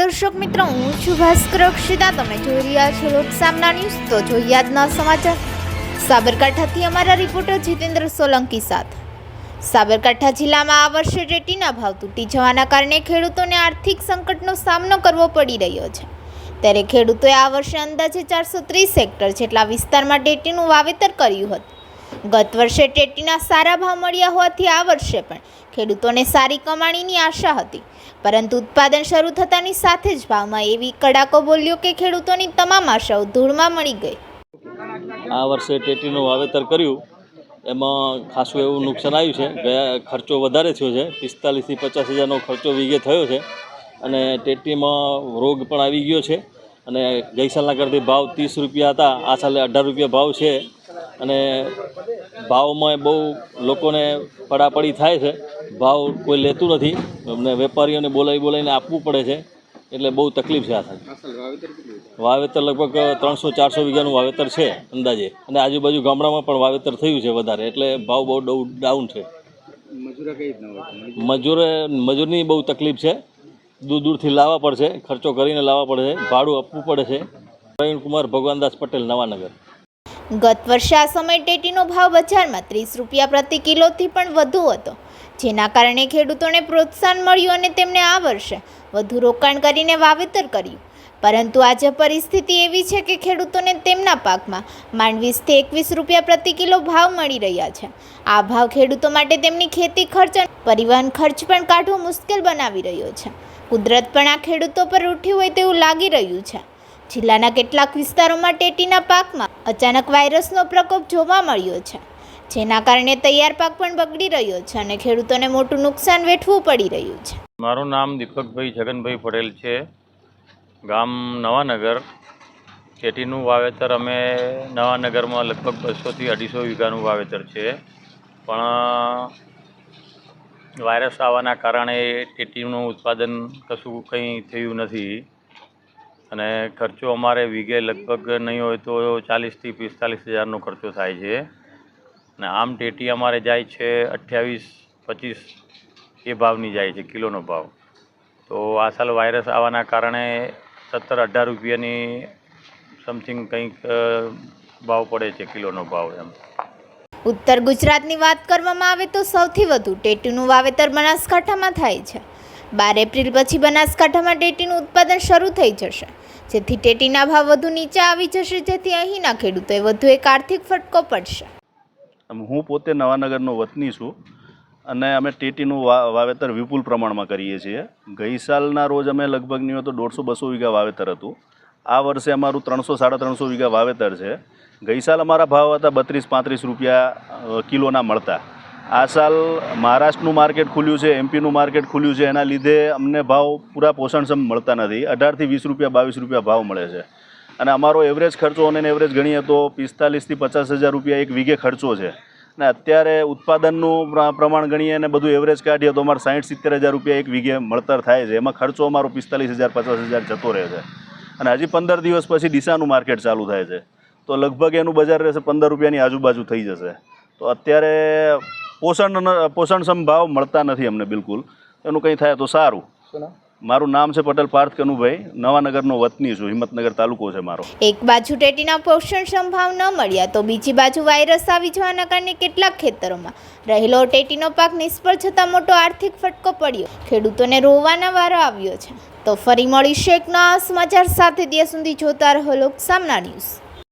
દર્શક મિત્રો, હું છું ભાસ્કર અક્ષિતા. તમે જોઈ રહ્યા છો લોકસામના ન્યૂઝ. તો જોઈએ આજના સમાચાર. સાબરકાંઠાથી અમારા રિપોર્ટર જીતેન્દ્ર સોલંકી સાથે. સાબરકાંઠા જિલ્લામાં આ વર્ષે ટેટીના ભાવ તૂટી જવાના કારણે ખેડૂતોને આર્થિક સંકટનો સામનો કરવો પડી રહ્યો છે. ત્યારે ખેડૂતોએ આ વર્ષે અંદાજે ચારસો ત્રીસ હેક્ટર જેટલા વિસ્તારમાં ટેટીનું વાવેતર કર્યું હતું. ગત વર્ષે ટેટીના સારા ભાવ મળ્યા હોવાથી આ વર્ષે પણ ખેડૂતોને સારી કમાણીની આશા હતી. પરંતુ ઉત્પાદન શરૂ થતાની સાથે જ ભાવમાં એવી કડાકો બોલ્યો કે ખેડૂતોની તમામ આશાઓ ધૂળમાં મળી ગઈ. આ વર્ષે ટેટીનું વાવેતર કર્યું. એમાં ખાસું એવું નુકસાન આવ્યું છે. ગયા ખર્ચો વધારે થયો છે. પિસ્તાલીસથી પચાસ હજારનો ખર્ચો વીઘે થયો છે. અને ટેટીમાં રોગ પણ આવી ગયો છે. અને ગઈ સાલના કરતી ભાવ ત્રીસ રૂપિયા હતા. આ સાલે અઢાર રૂપિયા ભાવ છે. અને ભાવમાં બહુ લોકોને પડાપડી થાય છે. ભાવ કોઈ લેતું નથી. અમને વેપારીઓને બોલાવી બોલાવીને આપવું પડે છે. એટલે બહુ તકલીફ છે આ સાથે વાવેતર લગભગ ત્રણસો ચારસો વીઘાનું વાવેતર છે અંદાજે. અને આજુબાજુ ગામડામાં પણ વાવેતર થયું છે વધારે. એટલે ભાવ બહુ ડઉ ડાઉન છે. મજૂરે મજૂરની બહુ તકલીફ છે. દૂર દૂરથી લાવવા પડશે ખર્ચો કરીને લાવવા પડશે ભાડું આપવું પડે છે. પ્રવીણ કુમાર ભગવાનદાસ પટેલ નવાનગર. ગત વર્ષે આ સમયે ટેટીનો ભાવ બજારમાં ત્રીસ રૂપિયા પ્રતિ કિલોથી પણ વધુ હતો. જેના કારણે ખેડૂતોને પ્રોત્સાહન મળ્યું અને તેમણે આ વર્ષે વધુ રોકાણ કરીને વાવેતર કર્યું. પરંતુ આજે પરિસ્થિતિ એવી છે કે ખેડૂતોને તેમના પાકમાં માંડવીસથી એકવીસ રૂપિયા પ્રતિ કિલો ભાવ મળી રહ્યા છે. આ ભાવ ખેડૂતો માટે તેમની ખેતી ખર્ચ પરિવહન ખર્ચ પણ કાઢવો મુશ્કેલ બનાવી રહ્યો છે. કુદરત પણ આ ખેડૂતો પર રૂઠી હોય તેવું લાગી રહ્યું છે. જિલ્લાના કેટલાક વિસ્તારોમાં ટેટીના પાકમાં અચાનક વાયરસનો પ્રકોપ જોવા મળ્યો છે. જેના કારણે તૈયાર પાક પણ બગડી રહ્યો છે અને ખેડૂતોને મોટું નુકસાન વેઠવું પડી રહ્યું છે. મારું નામ દીપકભાઈ જગનભાઈ પટેલ છે. ગામ નવાનગર. ખેતીનું વાવેતર અમે નવાનગરમાં લગભગ બસોથી અઢીસો વીઘાનું વાવેતર છે. પણ, વાયરસ આવવાના કારણે ટેટીનું ઉત્પાદન કશું કંઈ થયું નથી. અને ખર્ચો અમારે વીઘે લગભગ નહીં હોય તો ચાલીસથી પિસ્તાલીસ હજારનો ખર્ચો થાય છે. અને આમ ટેટી અમારે જાય છે અઠ્યાવીસ, પચીસ, એ ભાવની જાય છે, કિલોનો ભાવ. તો આ સાલ વાયરસ આવવાના કારણે સત્તર અઢાર રૂપિયાની સમથિંગ કંઈક ભાવ પડે છે, કિલોનો ભાવ એમ. ઉત્તર ગુજરાતની વાત કરવામાં આવે તો સૌથી વધુ ટેટીનું વાવેતર બનાસકાંઠામાં થાય છે. બાર એપ્રિલ પછી બનાસકાંઠામાં ટેટીનું ઉત્પાદન શરૂ થઈ જશે. જેથી ટેટીના ભાવ વધુ નીચે આવી જશે, જેથી અહીંના ખેડૂતોએ વધુ એક આર્થિક ફટકો પડશે. હું પોતે નવાનગરનો વતની છું અને અમે ટેટીનું વાવેતર વિપુલ પ્રમાણમાં કરીએ છીએ. ગઈ સાલના રોજ અમે લગભગ નહીં તો દોઢસો બસો વીઘા વાવેતર હતું. આ વર્ષે અમારું ત્રણસો, સાડા ત્રણસો વીઘા વાવેતર છે. ગઈ સાલ અમારા ભાવ હતા બત્રીસ, પાંત્રીસ રૂપિયા કિલોના મળતા. આ સાલ મહારાષ્ટ્રનું માર્કેટ ખુલ્યું છે, એમપીનું માર્કેટ ખુલ્યું છે, એના લીધે અમને ભાવ પૂરા પોષણક્ષમ મળતા નથી. અઢારથી વીસ રૂપિયા, બાવીસ રૂપિયા ભાવ મળે છે. અને અમારો એવરેજ ખર્ચો અને એવરેજ ગણીએ તો પિસ્તાલીસથી પચાસ હજાર રૂપિયા એક વીઘે ખર્ચો છે. અને અત્યારે ઉત્પાદનનું પ્રમાણ ગણીએ અને બધું એવરેજ કાઢીએ તો અમારે સાઠ સિત્તેર હજાર રૂપિયા એક વીઘે મળતર થાય છે. એમાં ખર્ચો અમારો પિસ્તાલીસ હજાર, પચાસ હજાર જતો રહે છે. અને હજી પંદર દિવસ પછી દિશાનું માર્કેટ ચાલુ થાય છે. તો લગભગ એનું બજાર રહેશે પંદર રૂપિયાની આજુબાજુ થઈ જશે. તો અત્યારે પોષણ પોષણક્ષમ ભાવ મળતા નથી અમને બિલકુલ. એનું કંઈ થાય તો સારું. મારું નામ છે પટેલ પાર્થ કનુભાઈ. નવાનગરનો વતની છું. હિંમતનગર તાલુકો છે મારો. એક બાજુ ટેટીના પોષણ સંભાવ ન મળ્યા તો બીજી બાજુ વાયરસ આવી જવાના કારણે કેટલાક ખેતરોમાં રહેલો ટેટીનો પાક નિષ્ફળ જતાં મોટો આર્થિક ફટકો પડ્યો. ખેડૂતોને રોવાના વારો આવ્યો છે. તો ફરી મળીશું એક નવા સમાચાર સાથે. ત્યાં સુધી જોતા રહો લોક સામના ન્યૂઝ.